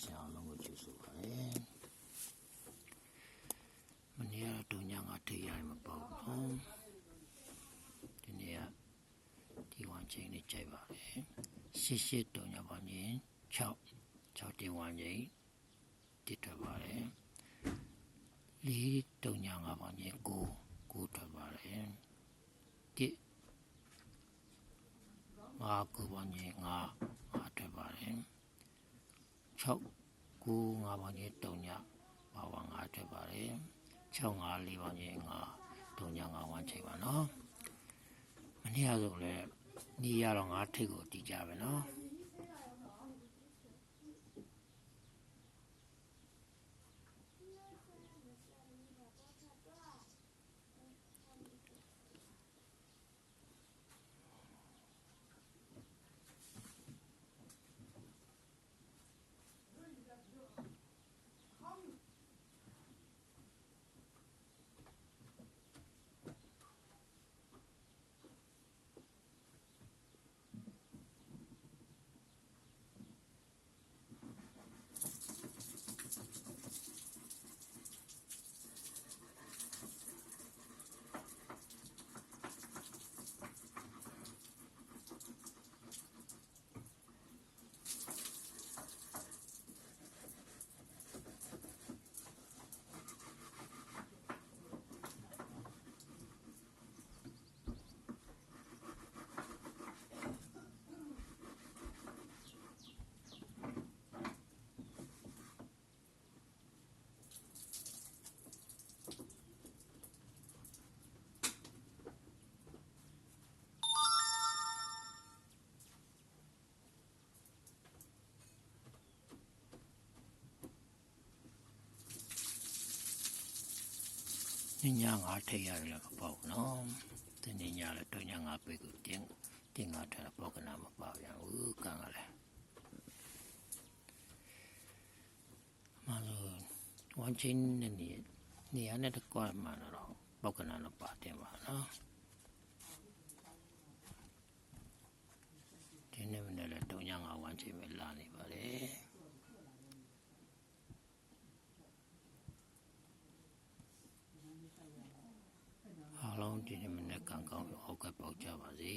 ရှင်အောင်လုံးကိုကျေးဇူးပါတယ်မနေ့ကတော့တုံညာငါထိတ်ရတယ်မပေါ့နော်ဒီနေ့ကဒီဝန်ချင်းလေးကြိုက်ပါတယ်ရှစ်ရှစ်တုံညာပါရင်6 6တင်ဝန်ချင်းတစ်ထွက်ပါတယ်လေးတုံညာငါပါရင်9 9ထွက်ပါတယ်တစ်ငါ9ပါရင်9 5ထွက်ပါတယ် 6 9 5ပါရင်တုံညာပါဝါ9ထွက်ပါတယ်6 5 4ပါရင်9တုံညာ9ဝန်းချိန်ပါနော်မနေ့ကဆိုလည်းနေရတော့ငါထိတ်ကိုတီးကြပဲနော် ညညာငါထိတ်ရတယ်လည်းမပေါ့နော်ဒီညညာလည်းတုံညာငါပြေကိုတင်းတင်းငါထားတော့ပေါကနာမပေါ့ရဘူးကံကလည်းမလို့ဝန်ချင်းနေနေနေရတဲ့ကွာမှတော့ပေါကနာတော့ပါတယ်ပါနော်ဒီနေ့မနေ့လည်းတုံညာငါဝန်ချင်းပဲလာနေပါလေ အားလုံးဒီနေ့မနေ့ကံကောင်းဟုတ်ကဲ့ပေါက်ကြပါစေ